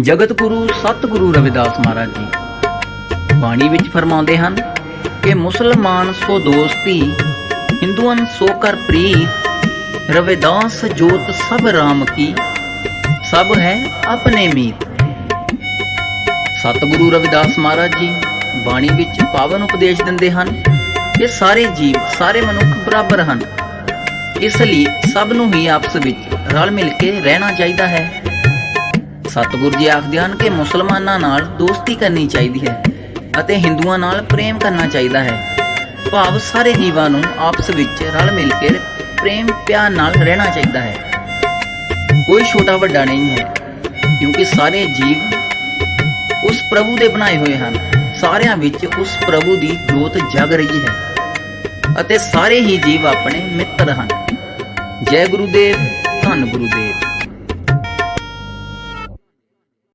ਜਗਤ ਗੁਰੂ ਸਤਿਗੁਰੂ ਰਵਿਦਾਸ ਮਹਾਰਾਜ ਜੀ। ਬਾਣੀ ਵਿੱਚ ਫਰਮਾਉਂਦੇ ਹਨ ਕਿ ਮੁਸਲਮਾਨ ਸੋ ਦੋਸਤੀ ਹਿੰਦੂਆਂ ਸੋ ਕਰ ਪ੍ਰੀਤ, ਰਵਿਦਾਸ ਜੋਤ ਸਭ ਰਾਮ ਕੀ, ਸਭ ਹੈ ਆਪਣੇ ਮੀਤ। ਸਤਿਗੁਰੂ ਰਵਿਦਾਸ ਮਹਾਰਾਜ ਜੀ ਬਾਣੀ ਵਿੱਚ ਪਾਵਨ ਉਪਦੇਸ਼ ਦਿੰਦੇ ਹਨ ਕਿ ਸਾਰੇ ਜੀਵ, ਸਾਰੇ ਮਨੁੱਖ ਬਰਾਬਰ ਹਨ। ਇਸ ਲਈ ਸਭ ਨੂੰ ਹੀ ਆਪਸ ਵਿੱਚ ਰਲ ਮਿਲ ਕੇ ਰਹਿਣਾ ਚਾਹੀਦਾ ਹੈ। ਸਤਿਗੁਰੂ ਜੀ ਆਖਦੇ ਹਨ ਕਿ ਮੁਸਲਮਾਨਾਂ ਨਾਲ ਦੋਸਤੀ ਕਰਨੀ ਚਾਹੀਦੀ ਹੈ ਅਤੇ ਹਿੰਦੂਆਂ ਨਾਲ ਪ੍ਰੇਮ ਕਰਨਾ ਚਾਹੀਦਾ ਹੈ। ਭਾਵ ਸਾਰੇ ਜੀਵਾਂ ਨੂੰ ਆਪਸ ਵਿੱਚ ਰਲ ਮਿਲ ਕੇ ਪ੍ਰੇਮ ਪਿਆਰ ਨਾਲ ਰਹਿਣਾ ਚਾਹੀਦਾ ਹੈ। ਕੋਈ ਛੋਟਾ ਵੱਡਾ ਨਹੀਂ ਹੈ, ਕਿਉਂਕਿ ਸਾਰੇ ਜੀਵ ਉਸ ਪ੍ਰਭੂ ਦੇ ਬਣਾਏ ਹੋਏ ਹਨ। ਸਾਰਿਆਂ ਵਿੱਚ ਉਸ ਪ੍ਰਭੂ ਦੀ ਜੋਤ ਜਗ ਰਹੀ ਹੈ ਅਤੇ ਸਾਰੇ ਹੀ ਜੀਵ ਆਪਣੇ ਮਿੱਤਰ ਹਨ। ਜੈ ਗੁਰੂਦੇਵ, ਧੰਨ ਗੁਰੂਦੇਵ।